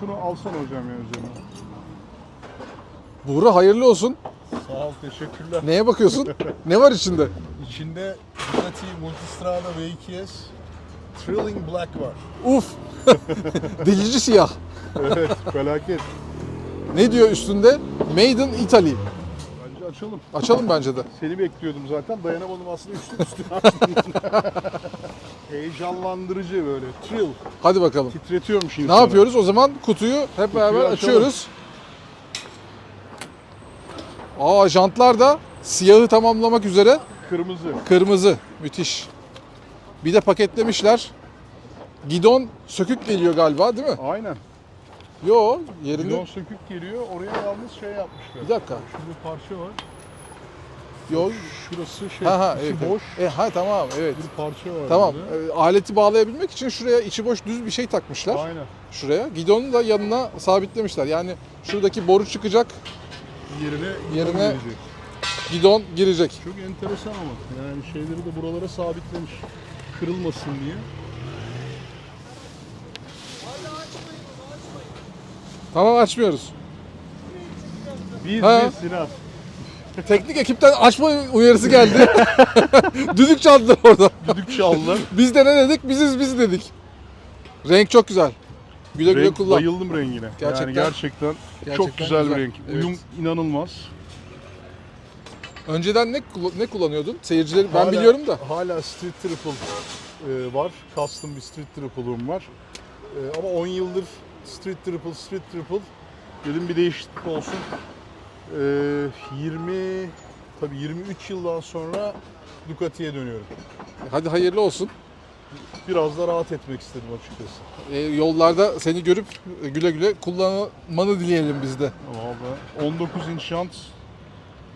şunu alsana hocam ya üzerine. Buğra hayırlı olsun. Sağ ol teşekkürler. Neye bakıyorsun? ne var içinde? İçinde Bugatti Multistrada V2S Thrilling Black var. Uf. Delici siyah. Evet felaket. Ne diyor üstünde? Made in Italy. Bence açalım. Açalım bence de. Seni bekliyordum zaten. Dayanamadım aslında üstüne açtım. Heyecanlandırıcı böyle. Thrill. Hadi bakalım. Titretiyormuş Ne insanı. yapıyoruz? O zaman kutuyu hep beraber açalım. açıyoruz. Aa jantlar da siyahı tamamlamak üzere Kırmızı. kırmızı. Müthiş. Bir de paketlemişler. Gidon sökük geliyor galiba değil mi? Aynen. Yo yerinde. Bidon sökük geliyor. Oraya yalnız şey yapmışlar. Bir dakika. Şurada parça var. Yo. Şurası şey. Ha ha içi evet. boş. E, ha tamam evet. Bir parça var. Tamam. E, aleti bağlayabilmek için şuraya içi boş düz bir şey takmışlar. Aynen. Şuraya. Gidonu da yanına sabitlemişler. Yani şuradaki boru çıkacak, Yerine Yerine- gidon girecek. Çok enteresan ama. Yani şeyleri de buralara sabitlemiş. Kırılmasın diye. Tamam açmıyoruz. Biz Ha. biz Sinan. Teknik ekipten açma uyarısı geldi. Düdük çaldılar orada. Düdük çaldılar. Biz de ne dedik? Biziz biz dedik. Renk çok güzel. Güle güle Renk, kullan. bayıldım rengine. Gerçekten- yani gerçekten, gerçekten çok güzel, güzel. bir renk. Evet. Uyum inanılmaz. Önceden ne kullan- ne kullanıyordun? Seyircileri ben Hala- biliyorum da. Hala Street Triple e, var. Custom bir Street Triple'ım var. E, ama 10 yıldır Street Triple, Street Triple. Dedim bir değişiklik olsun. E, 20 tabii 23 yıldan sonra Ducati'ye dönüyorum. Hadi hayırlı olsun. Biraz da rahat etmek istedim açıkçası. Ee, yollarda seni görüp güle güle kullanmanı dileyelim biz de. Valla 19 inç jant,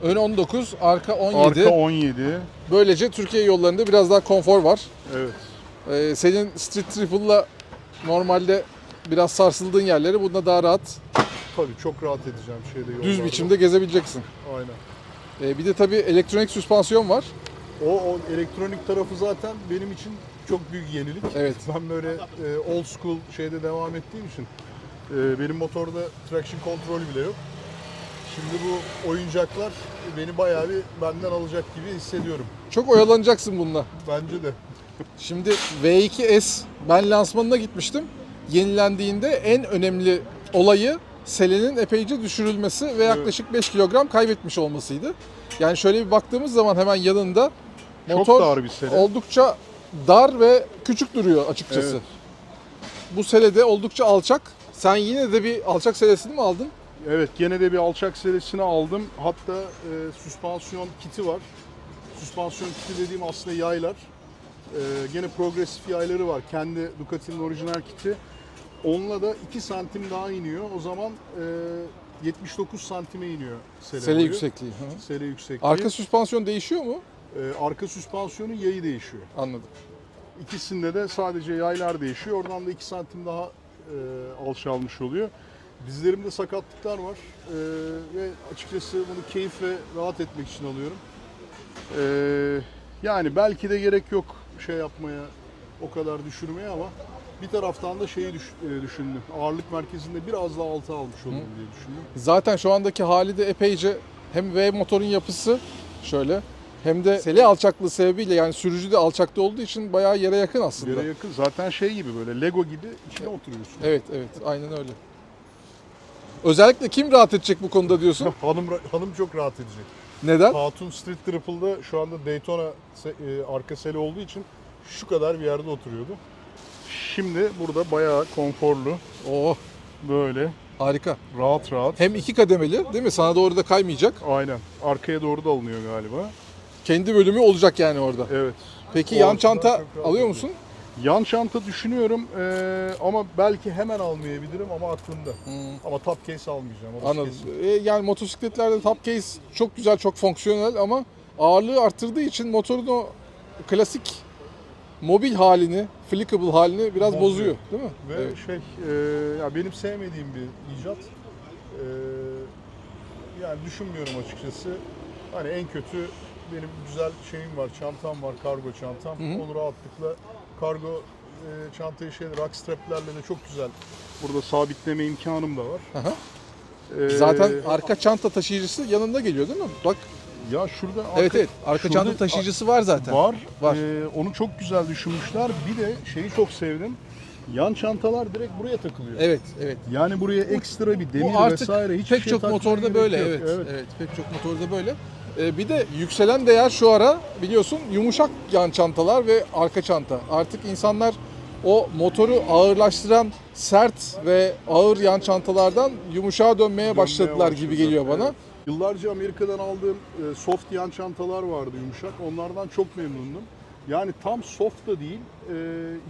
Ön 19, arka 17. arka 17. Böylece Türkiye yollarında biraz daha konfor var. Evet. Ee, senin Street Triple'la normalde biraz sarsıldığın yerleri bunda daha rahat, Tabii çok rahat edeceğim şeyde yollarda. düz biçimde gezebileceksin. Aynen. Ee, bir de tabii elektronik süspansiyon var. O, o elektronik tarafı zaten benim için çok büyük yenilik. Evet. Ben böyle e, old school şeyde devam ettiğim için e, benim motorda traction kontrol bile yok. Şimdi bu oyuncaklar beni bayağı bir benden alacak gibi hissediyorum. Çok oyalanacaksın bununla. Bence de. Şimdi V2S ben lansmanına gitmiştim. Yenilendiğinde en önemli olayı selenin epeyce düşürülmesi ve yaklaşık 5 kilogram kaybetmiş olmasıydı. Yani şöyle bir baktığımız zaman hemen yanında Çok motor dar bir sele. oldukça dar ve küçük duruyor açıkçası. Evet. Bu sele de oldukça alçak. Sen yine de bir alçak selesini mi aldın? Evet gene de bir alçak serisini aldım. Hatta e, süspansiyon kiti var. Süspansiyon kiti dediğim aslında yaylar. E, gene progresif yayları var. Kendi Ducati'nin orijinal kiti. Onunla da 2 santim daha iniyor. O zaman e, 79 santime iniyor sele, Sele boyu. yüksekliği. Hı. Sele yüksekliği. Arka süspansiyon değişiyor mu? E, arka süspansiyonun yayı değişiyor. Anladım. İkisinde de sadece yaylar değişiyor. Oradan da 2 santim daha e, alçalmış oluyor. Dizlerimde sakatlıklar var E, ve açıkçası bunu keyif ve rahat etmek için alıyorum. E, yani belki de gerek yok şey yapmaya, o kadar düşürmeye ama bir taraftan da şeyi düş- e, düşündüm. Ağırlık merkezinde biraz daha alta almış olurum diye düşündüm. Zaten şu andaki hali de epeyce hem V motorun yapısı şöyle hem de sele alçaklığı sebebiyle yani sürücü de alçakta olduğu için bayağı yere yakın aslında. Yere yakın. Zaten şey gibi böyle Lego gibi içine oturuyorsun. Evet evet aynen öyle. Özellikle kim rahat edecek bu konuda diyorsun? hanım hanım çok rahat edecek. Neden? Hatun Street Triple'da şu anda Daytona se- e, arka seli olduğu için şu kadar bir yerde oturuyordu. Şimdi burada bayağı konforlu, Oh böyle harika. rahat rahat. Hem iki kademeli değil mi? Sana doğru da kaymayacak. Aynen. Arkaya doğru da alınıyor galiba. Kendi bölümü olacak yani orada. Evet. Peki yan çanta alıyor musun? Yan çanta düşünüyorum eee, ama belki hemen almayabilirim ama aklımda. Hmm, Ama top case almayacağım. anladım. kesin. E, yani motosikletlerde top case çok güzel, çok fonksiyonel ama ağırlığı arttırdığı için motorun o klasik mobil halini, flickable halini biraz Bozuyor. bozuyor, değil mi? Ve Evet. şey, eee, ya benim sevmediğim bir icat. Eee, yani düşünmüyorum açıkçası. Hani en kötü benim güzel şeyim var, çantam var, kargo çantam. Hı hı. Onu rahatlıkla kargo e, çantayı şey rock straplerle de çok güzel burada sabitleme imkanım da var. Aha. Ee, Zaten arka çanta taşıyıcısı yanında geliyor değil mi? Bak ya şurada arka, evet evet arka şurada çanta taşıyıcısı var zaten. var. Var. Ee, onu çok güzel düşünmüşler. Bir de şeyi çok sevdim. Yan çantalar direkt buraya takılıyor. Evet evet. Yani buraya ekstra bir demir Bu artık vesaire hiçbir pek şey çok takmaya motorda gerek böyle yok. evet, evet. evet. pek çok motorda böyle. Ee, bir de yükselen değer şu ara biliyorsun yumuşak yan çantalar ve arka çanta. Artık insanlar o motoru ağırlaştıran sert ve ağır yan çantalardan yumuşağa dönmeye başladılar gibi geliyor bana. evet. Yıllarca Amerika'dan aldığım e, soft yan çantalar vardı yumuşak. Onlardan çok memnundum. Yani tam soft da değil. e,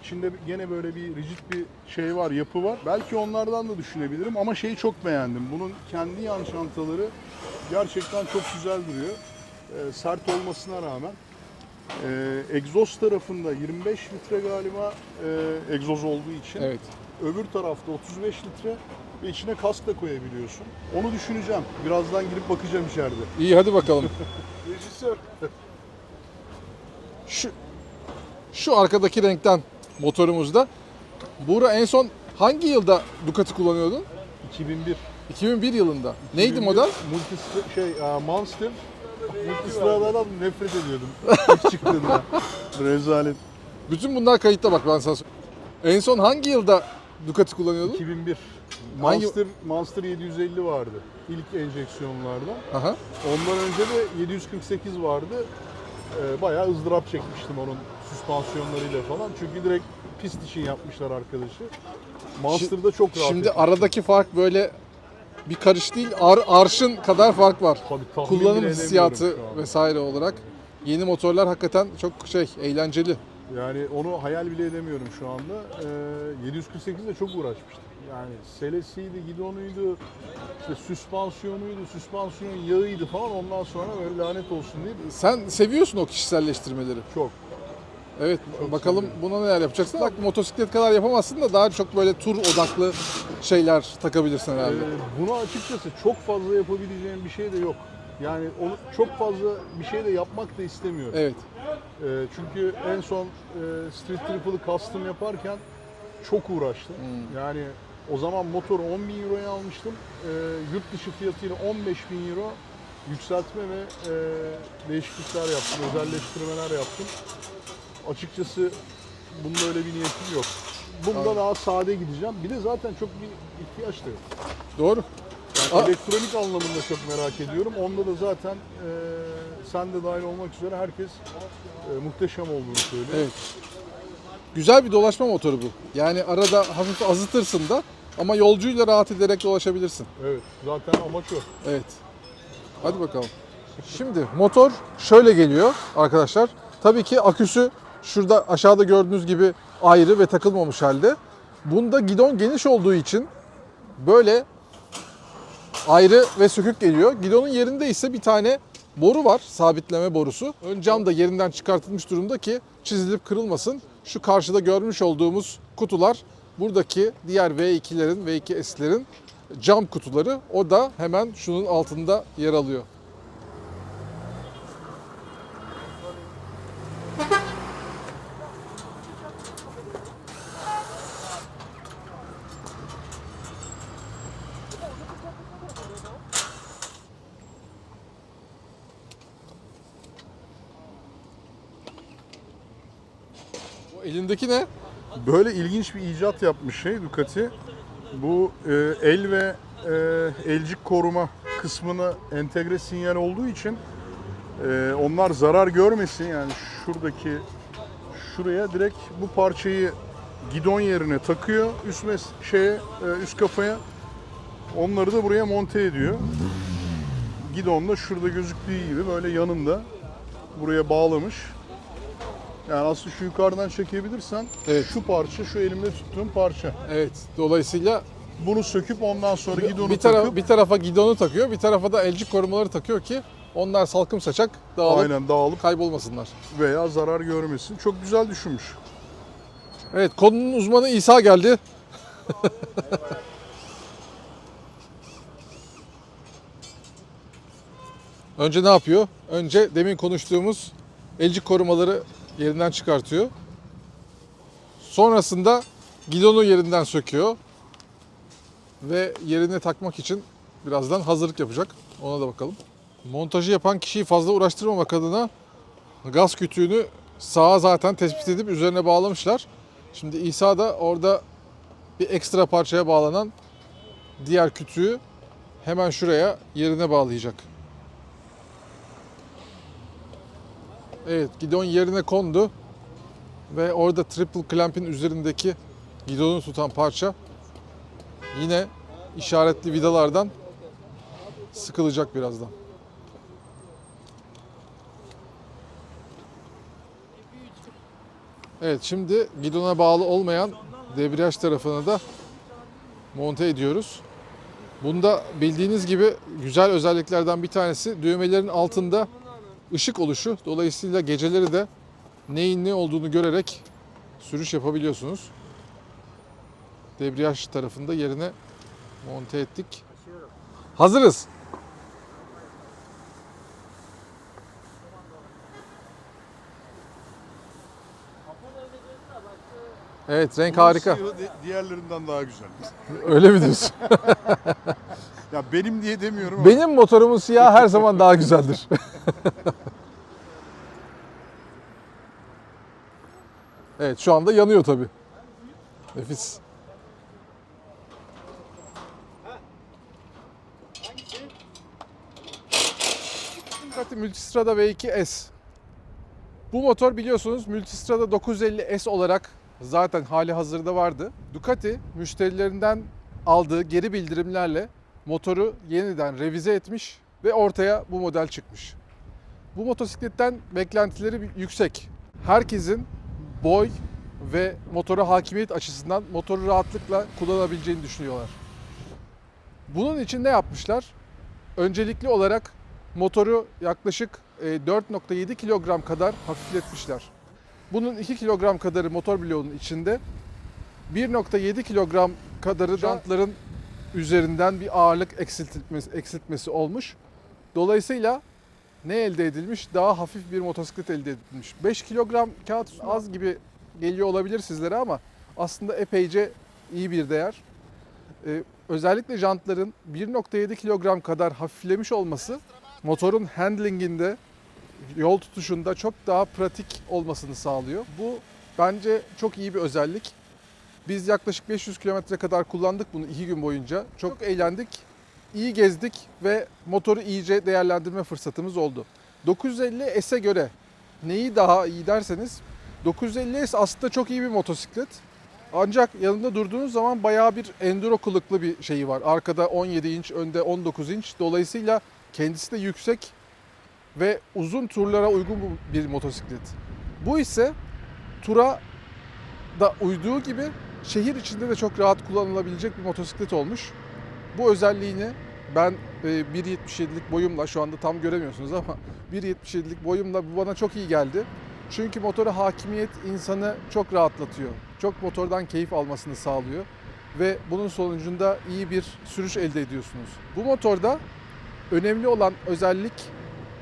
içinde gene böyle bir rigid bir şey var, yapı var. Belki onlardan da düşünebilirim ama şeyi çok beğendim. Bunun kendi yan çantaları gerçekten çok güzel duruyor. E, sert olmasına rağmen. E, egzoz tarafında 25 litre galiba e, egzoz olduğu için. Evet. Öbür tarafta 35 litre ve içine kask da koyabiliyorsun. Onu düşüneceğim. Birazdan girip bakacağım içeride. İyi hadi bakalım. Rejisör. Şu şu arkadaki renkten motorumuzda. Buğra en son hangi yılda Ducati kullanıyordun? 2001. 2001 yılında. Neydi 2001 model? Multi şey e, Monster. Multistradadan nefret ediyordum ilk çıktığında. Rezalet. Bütün bunlar kayıtta bak ben sana söyleyeyim. En son hangi yılda Ducati kullanıyordun? 2001. Hangi- Monster, Monster 750 vardı. İlk enjeksiyonlardan. Aha. Ondan önce de 748 vardı. Ee, bayağı ızdırap çekmiştim onun süspansiyonlarıyla falan. Çünkü direkt pist için yapmışlar arkadaşı. Monster'da çok rahat. Şimdi ettim. aradaki fark böyle bir karış değil, ar, arşın kadar fark var. Tabii tahmin Kullanım bile hissiyatı edemiyorum şu an. vesaire olarak. Yeni motorlar hakikaten çok şey, eğlenceli. Yani onu hayal bile edemiyorum şu anda. Ee, 748 de çok uğraşmıştım. Yani selesiydi, gidonuydu, işte süspansiyonuydu, süspansiyon yağıydı falan. Ondan sonra böyle lanet olsun diye Sen seviyorsun o kişiselleştirmeleri. çok. Evet, Çok bakalım seviyorum. buna neler yapacaksın. Bak motosiklet kadar yapamazsın da daha çok böyle tur odaklı şeyler takabilirsin herhalde. Ee, bunu açıkçası çok fazla yapabileceğim bir şey de yok. Yani onu çok fazla bir şey de yapmak da istemiyorum. Evet. Ee, çünkü en son e, Street Triple'ı custom yaparken çok uğraştım. Hmm. Yani o zaman motoru 10 bin euroya almıştım. Ee, yurt dışı fiyatıyla 15 bin euro yükseltme ve e, değişiklikler yaptım, özelleştirmeler yaptım. Açıkçası bunda öyle bir niyetim yok. Bunda Anladım. daha sade gideceğim. Bir de zaten çok bir ihtiyaç da yok. Doğru. Yani Aa. elektronik anlamında çok merak ediyorum. Onda da zaten e, sen de dahil olmak üzere herkes e, muhteşem olduğunu söylüyor. Evet. Güzel bir dolaşma motoru bu. Yani arada hafif azıtırsın da ama yolcuyla rahat ederek dolaşabilirsin. Evet, zaten amaç o. Evet. Hadi bakalım. Şimdi motor şöyle geliyor arkadaşlar. Tabii ki aküsü şurada aşağıda gördüğünüz gibi ayrı ve takılmamış halde. Bunda gidon geniş olduğu için böyle ayrı ve sökük geliyor. Gidonun yerinde ise bir tane boru var, sabitleme borusu. Ön cam da yerinden çıkartılmış durumda ki çizilip kırılmasın. Şu karşıda görmüş olduğumuz kutular buradaki diğer V2'lerin, V2S'lerin cam kutuları. O da hemen şunun altında yer alıyor. O elindeki ne? Böyle ilginç bir icat yapmış şey Ducati. Bu e, el ve e, elcik koruma kısmına entegre sinyal olduğu için e, onlar zarar görmesin. Yani şuradaki şuraya direkt bu parçayı gidon yerine takıyor üst mes şeye e, üst kafaya. Onları da buraya monte ediyor. Gidon da şurada gözüktüğü gibi böyle yanında buraya bağlamış. Yani aslında şu yukarıdan çekebilirsen Evet. şu parça şu elimde tuttuğum parça. Evet. Dolayısıyla Bunu söküp ondan sonra gidonu bir, tara- takıp bir tarafa gidonu takıyor, bir tarafa da elcik korumaları takıyor ki onlar salkım saçak dağılıp aynen dağılıp kaybolmasınlar. veya zarar görmesin. Çok güzel düşünmüş. Evet konunun uzmanı İsa geldi. Önce ne yapıyor? Önce demin konuştuğumuz elcik korumaları yerinden çıkartıyor. Sonrasında gidonu yerinden söküyor ve yerine takmak için birazdan hazırlık yapacak. Ona da bakalım. Montajı yapan kişiyi fazla uğraştırmamak adına gaz kütüğünü sağa zaten tespit edip üzerine bağlamışlar. Şimdi İsa da orada bir ekstra parçaya bağlanan diğer kütüğü hemen şuraya yerine bağlayacak. Evet gidon yerine kondu ve orada triple clamp'in üzerindeki gidonu tutan parça yine işaretli vidalardan sıkılacak birazdan. Evet şimdi gidona bağlı olmayan debriyaj tarafını da monte ediyoruz. Bunda bildiğiniz gibi güzel özelliklerden bir tanesi düğmelerin altında ışık oluşu. Dolayısıyla geceleri de neyin ne olduğunu görerek sürüş yapabiliyorsunuz. Debriyaj tarafında yerine monte ettik. Hazırız. Evet renk harika. Siyahı di- Diğerlerinden daha güzel. Öyle mi diyorsun? Ya benim diye demiyorum ama Benim motorumun siyahı her zaman daha güzeldir. evet şu anda yanıyor tabi. Nefis. Ducati Multistrada V2S. Bu motor biliyorsunuz Multistrada 950S olarak zaten hali hazırda vardı. Ducati müşterilerinden aldığı geri bildirimlerle motoru yeniden revize etmiş ve ortaya bu model çıkmış. Bu motosikletten beklentileri yüksek. Herkesin boy ve motora hakimiyet açısından motoru rahatlıkla kullanabileceğini düşünüyorlar. Bunun için ne yapmışlar? Öncelikli olarak motoru yaklaşık e, 4.7 kilogram kadar hafifletmişler. Bunun 2 kilogram kadarı motor bloğunun içinde, 1.7 kilogram kadarı jantların üzerinden bir ağırlık eksiltmesi, eksiltmesi olmuş. Dolayısıyla ne elde edilmiş? Daha hafif bir motosiklet elde edilmiş. 5 kilogram kağıt az gibi geliyor olabilir sizlere ama aslında epeyce iyi bir değer. Ee, özellikle jantların 1.7 kilogram kadar hafiflemiş olması motorun handlinginde, yol tutuşunda çok daha pratik olmasını sağlıyor. Bu bence çok iyi bir özellik. Biz yaklaşık 500 kilometre kadar kullandık bunu iki gün boyunca. Çok eğlendik, iyi gezdik ve motoru iyice değerlendirme fırsatımız oldu. 950S'e göre neyi daha iyi derseniz 950S aslında çok iyi bir motosiklet. Ancak yanında durduğunuz zaman bayağı bir enduro kılıklı bir şeyi var. Arkada 17 inç, önde 19 inç. Dolayısıyla kendisi de yüksek ve uzun turlara uygun bir motosiklet. Bu ise tura da uyduğu gibi şehir içinde de çok rahat kullanılabilecek bir motosiklet olmuş. Bu özelliğini ben e, 1.77'lik boyumla şu anda tam göremiyorsunuz ama 1.77'lik boyumla bu bana çok iyi geldi. Çünkü motora hakimiyet insanı çok rahatlatıyor. Çok motordan keyif almasını sağlıyor ve bunun sonucunda iyi bir sürüş elde ediyorsunuz. Bu motorda önemli olan özellik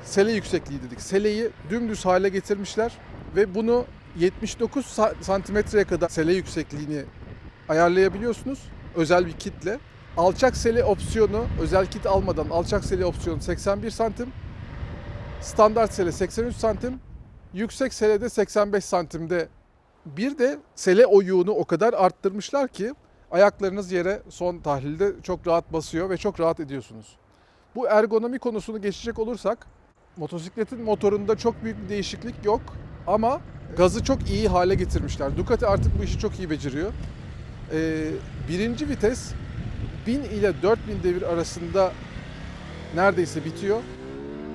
sele yüksekliği dedik. Seleyi dümdüz hale getirmişler ve bunu 79 sa- santimetreye kadar sele yüksekliğini ayarlayabiliyorsunuz özel bir kitle. Alçak sele opsiyonu özel kit almadan alçak sele opsiyonu 81 santim. Standart sele 83 santim. Yüksek sele de 85 santimde. Bir de sele oyuğunu o kadar arttırmışlar ki ayaklarınız yere son tahlilde çok rahat basıyor ve çok rahat ediyorsunuz. Bu ergonomi konusunu geçecek olursak motosikletin motorunda çok büyük bir değişiklik yok ama gazı çok iyi hale getirmişler. Ducati artık bu işi çok iyi beceriyor. Ee, birinci vites 1000 ile 4000 devir arasında neredeyse bitiyor.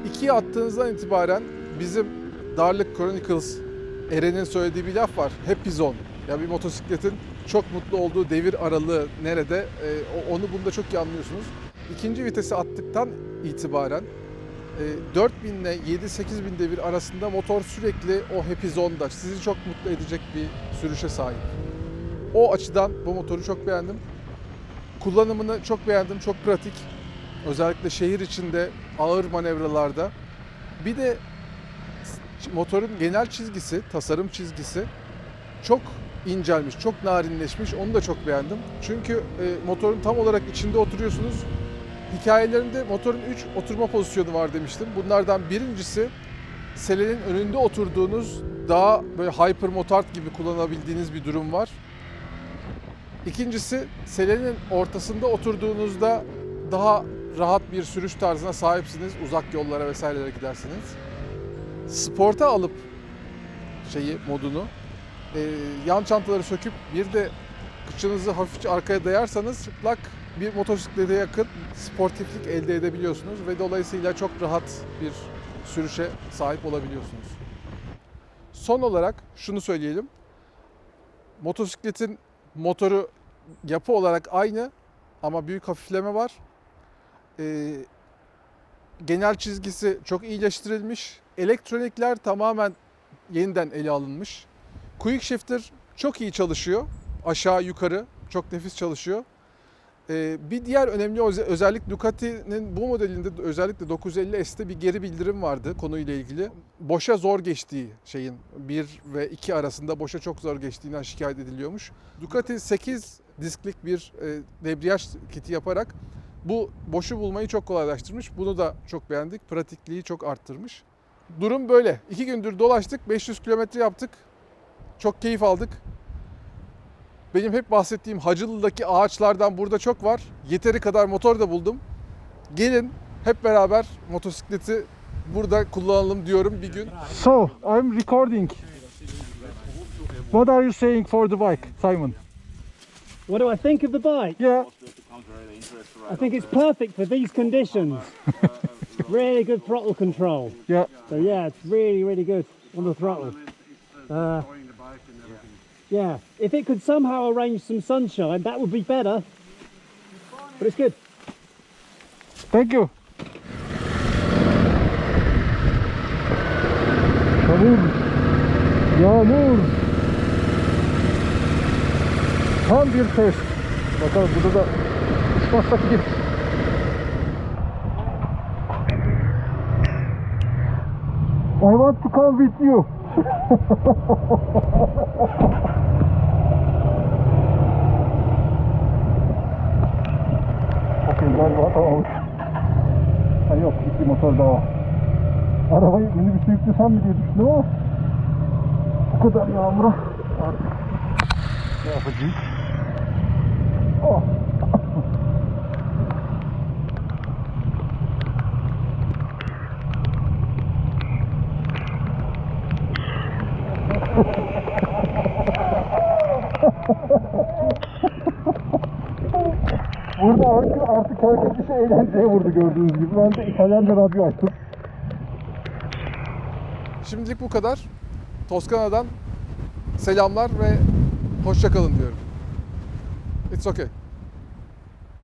İkiye attığınızdan itibaren bizim Darlık Chronicles Eren'in söylediği bir laf var. Happy zone. Ya bir motosikletin çok mutlu olduğu devir aralığı nerede? Ee, onu bunda çok iyi anlıyorsunuz. İkinci vitesi attıktan itibaren 4000 ile 7-8 bin devir arasında motor sürekli o happy zone'da sizi çok mutlu edecek bir sürüşe sahip. O açıdan bu motoru çok beğendim. Kullanımını çok beğendim, çok pratik. Özellikle şehir içinde ağır manevralarda. Bir de motorun genel çizgisi, tasarım çizgisi çok incelmiş, çok narinleşmiş. Onu da çok beğendim. Çünkü e, motorun tam olarak içinde oturuyorsunuz. Hikayelerinde motorun 3 oturma pozisyonu var demiştim. Bunlardan birincisi selenin önünde oturduğunuz daha böyle hyper motard gibi kullanabildiğiniz bir durum var. İkincisi selenin ortasında oturduğunuzda daha rahat bir sürüş tarzına sahipsiniz. Uzak yollara vesairelere gidersiniz. Sporta alıp şeyi modunu e, yan çantaları söküp bir de kıçınızı hafifçe arkaya dayarsanız çıplak bir motosiklete yakın sportiflik elde edebiliyorsunuz ve dolayısıyla çok rahat bir sürüşe sahip olabiliyorsunuz. Son olarak şunu söyleyelim. Motosikletin motoru yapı olarak aynı ama büyük hafifleme var. Ee, genel çizgisi çok iyileştirilmiş. Elektronikler tamamen yeniden ele alınmış. Quick Shifter çok iyi çalışıyor. Aşağı yukarı çok nefis çalışıyor. Ee, bir diğer önemli öze- özellik Ducati'nin bu modelinde özellikle 950S'te bir geri bildirim vardı konuyla ilgili. Boşa zor geçtiği şeyin 1 ve 2 arasında boşa çok zor geçtiğinden şikayet ediliyormuş. Ducati 8 disklik bir e, debriyaj kiti yaparak bu boşu bulmayı çok kolaylaştırmış. Bunu da çok beğendik. Pratikliği çok arttırmış. Durum böyle. İki gündür dolaştık. 500 kilometre yaptık. Çok keyif aldık. Benim hep bahsettiğim Hacılı'daki ağaçlardan burada çok var. Yeteri kadar motor da buldum. Gelin hep beraber motosikleti burada kullanalım diyorum bir gün. So, I'm recording. What are you saying for the bike, Simon? What do I think of the bike? Yeah, I think it's perfect for these conditions. really good throttle control. yeah. So yeah, it's really, really good on the throttle. Uh, yeah, if it could somehow arrange some sunshine, that would be better. But it's good. Thank you. Yağmur. Yağmur. Tam bir test. Bakalım burada da uçmazsak. I want to come with you. Okey galiba tamam. Ha yok iki motor daha. Arabayı minibüse yüklesem mi diye düşündüm ama bu kadar yağmura artık ne yapacağız? İşe eğlenceye vurdu gördüğünüz gibi. Ben de İtalyanca radyo açtım. Şimdilik bu kadar. Toskana'dan selamlar ve hoşça kalın diyorum. It's okay.